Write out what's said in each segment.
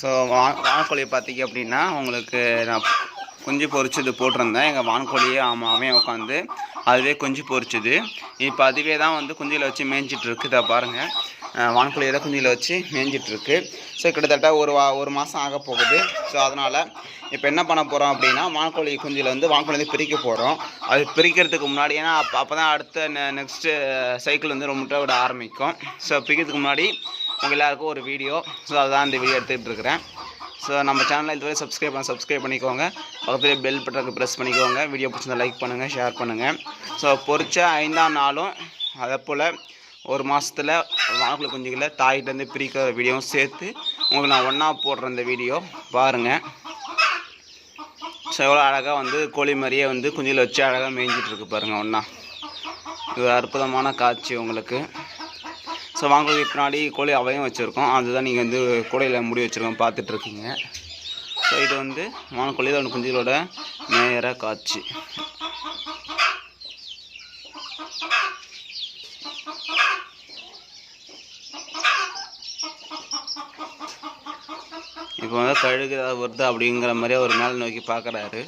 So வா வான்கோழி பார்த்தீங்க அப்படின்னா உங்களுக்கு நான் குஞ்சு பொறிச்சது போட்டிருந்தேன். எங்கள் வான்கோழியே ஆமாவே உட்காந்து அதுவே குஞ்சு பொறிச்சுது இப்போ அதுவே தான் வந்து குஞ்சியில் வச்சு மேய்ஞ்சிட்டு இருக்குதா. பாருங்கள் வான்கோழியை தான் வச்சு மேய்ஞ்சிட்ருக்கு. ஸோ கிட்டத்தட்ட ஒரு வா ஒரு மாதம் ஆக போகுது. ஸோ அதனால் இப்போ என்ன பண்ண போகிறோம் அப்படின்னா வான்கோழி குஞ்சில் வந்து வான்கோழி வந்து பிரிக்க போகிறோம் அது பிரிக்கிறதுக்கு முன்னாடி ஏன்னா அப்போ அப்போ தான் அடுத்த நெக்ஸ்ட்டு சைக்கிள் வந்து ரொம்ப விட ஆரம்பிக்கும். ஸோ பிரிக்கிறதுக்கு முன்னாடி உங்கள் எல்லாருக்கும் ஒரு வீடியோ. ஸோ அதுதான் இந்த வீடியோ எடுத்துகிட்டு இருக்கிறேன். ஸோ நம்ம சேனலில் இதுவரை சப்ஸ்கிரைப் பண்ண சப்ஸ்கிரைப் பண்ணிக்கோங்க. பக்கத்துலேயே பெல் பட்டனுக்கு ப்ரெஸ் பண்ணிக்கோங்க. வீடியோ பிடிச்சிருந்தா லைக் பண்ணுங்கள் ஷேர் பண்ணுங்கள் ஸோ பொறிச்ச ஐந்தாம் நாளும் அதே போல் ஒரு மாதத்தில் வானக்குள்ள குஞ்சுகளை தாயிட்டேருந்து பிரிக்கிற வீடியோவும் சேர்த்து உங்களுக்கு நான் ஒன்றா போடுற அந்த வீடியோ பாருங்கள் ஸோ எவ்வளோ அழகாக வந்து கோழி மாதிரியே வந்து குஞ்சில் வச்சு அழகாக மேய்ஞ்சிட்ருக்கு பாருங்கள் ஒன்றா இது அற்புதமான காட்சி உங்களுக்கு. ஸோ வாங்குறதுக்கு பின்னாடி கோழி அவையும் வச்சுருக்கோம். அதுதான் நீங்கள் வந்து கோழியில் முடி வச்சுருக்கோம் பார்த்துட்ருக்கீங்க ஸோ இது வந்து வானக்கோழி தான் குஞ்சுகளோட நேர காட்சி. இப்போ வந்து கழுகு ஏதாவது வருது அப்படிங்கிற மாதிரியே ஒரு மேல் நோக்கி பார்க்குறாரு.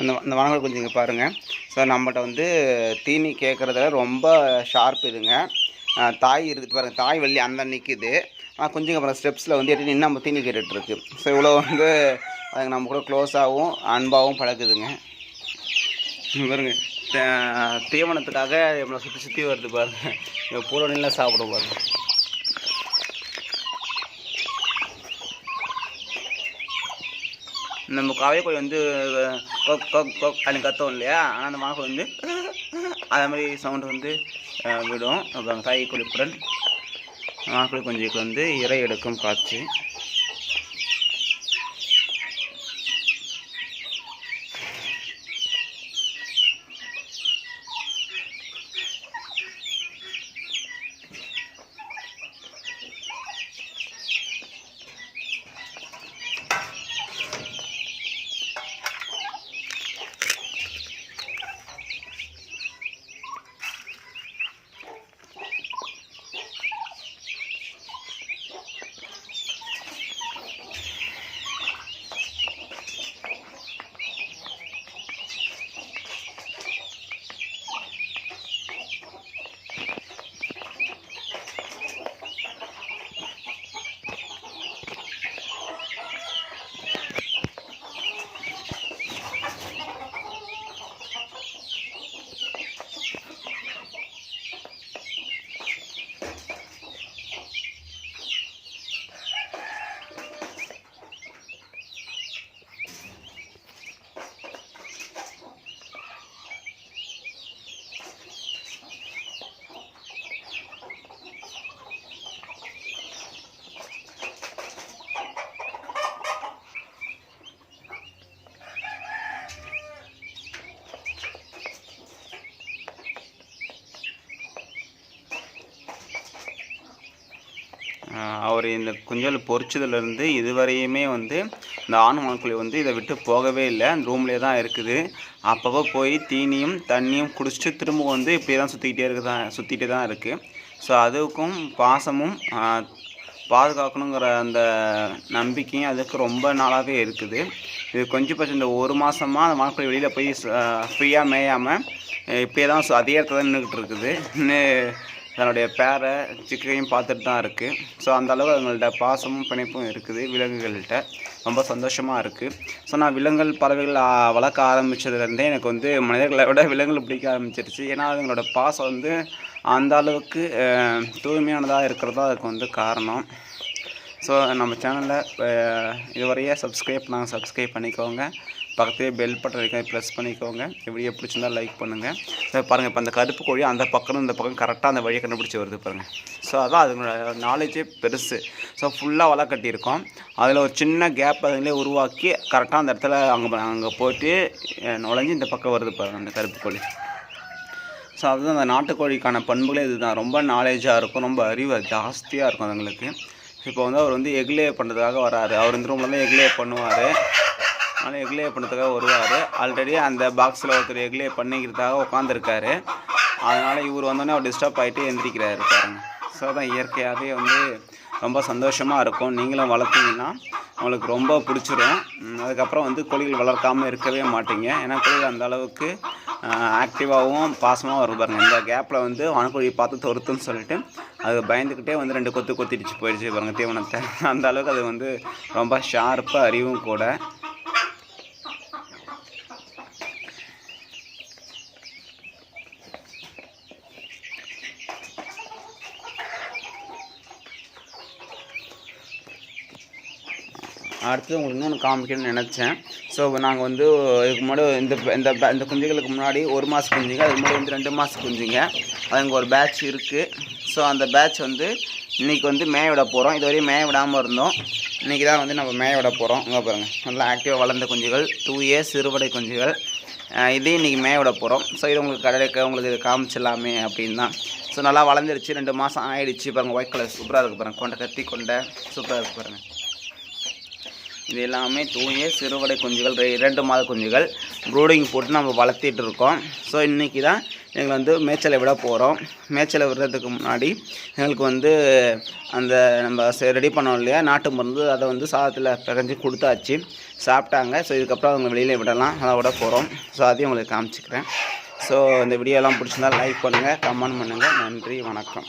இந்த இந்த வனங்கள் கொஞ்சம் இங்கே பாருங்கள் ஸோ நம்மகிட்ட வந்து தீனி கேட்குறதுல ரொம்ப ஷார்ப் இதுங்க. தாய் இருக்குது பாருங்கள் தாய் வள்ளி அந்த நிற்குது ஆனால் கொஞ்சம் அப்புறம் ஸ்டெப்ஸில் வந்து எட்டி நின்று நம்ம தீனி கேட்டுட்ருக்கு. ஸோ இவ்வளோ வந்து அதுக்கு நம்ம கூட க்ளோஸாகவும் அன்பாகவும் பழகுதுங்க. பாருங்க தீவனத்துக்காக நம்மளை சுற்றி சுற்றி வருது பாருங்க. இங்கே நில சாப்பிடும் பாருங்க. நம்ம காவைக்கோழி வந்து கொக் கொக் கொக் அப்படின்னு கத்தோம் இல்லையா? ஆனால் அந்த மாக்கோழி வந்து அதே மாதிரி சவுண்டு வந்து விடும். அப்புறம் தாய் குளிப்புடன் மாக்கோழி குஞ்சுக்கு வந்து இறை எடுக்கும் காட்சி. அவர் இந்த குஞ்சல் பொரிச்சதுலேருந்து இதுவரையுமே வந்து இந்த ஆண் மணக்குழி வந்து இதை விட்டு போகவே இல்லை. அந்த ரூம்லேயே தான் இருக்குது. அப்பப்போ போய் தீனியும் தண்ணியும் குடிச்சிட்டு திரும்ப வந்து இப்படியே தான் சுற்றிக்கிட்டே இருக்கு தான் சுற்றிட்டு தான் இருக்குது ஸோ அதுக்கும் பாசமும் பாதுகாக்கணுங்கிற அந்த நம்பிக்கையும் அதுக்கு ரொம்ப நாளாகவே இருக்குது. இது கொஞ்சம் பட்சம் இந்த ஒரு மாதமாக அந்த மணக்குழி வெளியில் போய் ஃப்ரீயாக மேயாமல் இப்படியே தான் அதே இடத்துல தான் நின்றுக்கிட்டு இருக்குது. இன்னும் தன்னுடைய பேரை சிக்கையும் பார்த்துட்டு தான் இருக்குது ஸோ அந்த அளவு அவங்கள்ட்ட பாசமும் பிணைப்பும் இருக்குது விலங்குகள்கிட்ட. ரொம்ப சந்தோஷமாக இருக்குது ஸோ நான் விலங்குகள் பறவைகள் வளர்க்க ஆரம்பித்ததுலேருந்தே எனக்கு வந்து மனிதர்களை விட விலங்குகள் பிடிக்க ஆரம்பிச்சிருச்சு. ஏன்னா அதுங்களோட பாசம் வந்து அந்த அளவுக்கு தூய்மையானதாக இருக்கிறது தான் அதுக்கு வந்து காரணம். ஸோ நம்ம சேனலில் இதுவரையே சப்ஸ்கிரைப் நாங்கள் சப்ஸ்கிரைப் பண்ணிக்கோங்க. பக்கத்துலேயே பெல் பட்டன் இருக்க ப்ரெஸ் பண்ணிக்கோங்க. வீடியோ பிடிச்சிருந்தா லைக் பண்ணுங்கள் பாருங்கள் இப்போ அந்த கருப்பு கோழி அந்த பக்கம் இந்த பக்கம் கரெக்டாக அந்த வழியை கண்டுபிடிச்சி வருது பாருங்கள் ஸோ அதான் அதுங்களோட நாலேஜே பெருசு. ஸோ ஃபுல்லாக வலை கட்டியிருக்கோம். அதில் ஒரு சின்ன கேப் அதுங்களே உருவாக்கி கரெக்டாக அந்த இடத்துல அங்கே அங்கே போயிட்டு நுழைஞ்சு இந்த பக்கம் வருது பாருங்கள் அந்த கருப்பு கோழி. ஸோ அதுதான் அந்த நாட்டுக்கோழிக்கான பண்புகளே இதுதான். ரொம்ப நாலேஜாக இருக்கும் ரொம்ப அறிவு ஜாஸ்தியாக இருக்கும் அதுங்களுக்கு. இப்போ வந்து அவர் வந்து எக்லே பண்ணுறதுக்காக வராரு. அவர் இந்த ரூமில் தான் எக்லே பண்ணுவார். அதனால் எக்லே பண்ணுறதுக்காக வருவார். ஆல்ரெடி அந்த பாக்ஸில் ஒருத்தர் எக்லே பண்ணிக்கிறதுக்காக உட்காந்துருக்காரு அதனால் இவர் வந்தோடனே அவர் டிஸ்டர்ப் ஆகிட்டு எந்திரிக்கிறாரு பாருங்க. ஸோ அதான் இயற்கையாகவே வந்து ரொம்ப சந்தோஷமாக இருக்கும். நீங்களும் வளர்த்தீங்கன்னா உங்களுக்கு ரொம்ப பிடிச்சிரும். அதுக்கப்புறம் வந்து கோழிகள் வளர்க்காமல் இருக்கவே மாட்டீங்க. ஏன்னா கோழிகள் அந்த அளவுக்கு ஆக்டிவாகவும் பாசமாகவும் வரும் பாருங்கள் இந்த கேப்பில் வந்து வனக்கோழி பார்த்து தொருத்துன்னு சொல்லிட்டு அது பயந்துக்கிட்டே வந்து ரெண்டு கொத்து கொத்திடுச்சு போயிடுச்சு பாருங்கள் தீவனத்தை. அந்த அளவுக்கு அது வந்து ரொம்ப ஷார்ப்பாக அறிவும் கூட. அடுத்து உங்களுக்கு இன்னொன்று காமிக்கணும்னு நினச்சேன். ஸோ நாங்கள் வந்து இதுக்கு முன்னாடி இந்த இந்த இந்த குஞ்சுகளுக்கு முன்னாடி ஒரு மாதம் குஞ்சுங்க அதுக்கு முன்னாடி வந்து ரெண்டு மாதம் குஞ்சுங்க. அது இங்கே ஒரு பேட்ச் இருக்குது ஸோ அந்த பேட்ச் வந்து இன்றைக்கி வந்து மேய விட போகிறோம் இது வரையும் மேய விடாமல் இருந்தோம். இன்றைக்கி தான் வந்து நம்ம மேய விட போகிறோம் இங்கே பாருங்கள் நல்லா ஆக்டிவாக வளர்ந்த குஞ்சுகள் தூய சிறுவடை குஞ்சுகள். இதையும் இன்றைக்கி மேய விட போகிறோம் ஸோ இது உங்களுக்கு கடைக்கு உங்களுக்கு இது காமிச்சிடலாமே அப்படின்னு தான். ஸோ நல்லா வளர்ந்துருச்சு. ரெண்டு மாதம் ஆயிடுச்சு. பாருங்கள் ஒயிட் கலர் சூப்பராக இருக்குது பாருங்கள் கொண்டை கத்தி கொண்டை சூப்பராக இருக்குது பாருங்கள் இது எல்லாமே தூய சிறுவடை குஞ்சுகள் ரெ- இரண்டு மாத குஞ்சுகள் ப்ரூடிங் போட்டு நம்ம வளர்த்திட்டு இருக்கோம். ஸோ இன்றைக்கி தான் எங்களை வந்து மேய்ச்சலை விட போகிறோம் மேய்ச்சலை விடுறதுக்கு முன்னாடி எங்களுக்கு வந்து அந்த நம்ம ரெடி பண்ணோம் இல்லையா நாட்டு மருந்து அதை வந்து சாதத்தில் பிகஞ்சு கொடுத்தாச்சு. சாப்பிட்டாங்க. ஸோ இதுக்கப்புறம் அவங்க வெளியில் விடலாம். அதை விட போகிறோம் ஸோ அதையும் உங்களுக்கு காமிச்சிக்கிறேன். ஸோ இந்த வீடியோலாம் பிடிச்சிருந்தா லைக் பண்ணுங்கள் கமெண்ட் பண்ணுங்கள் நன்றி வணக்கம்.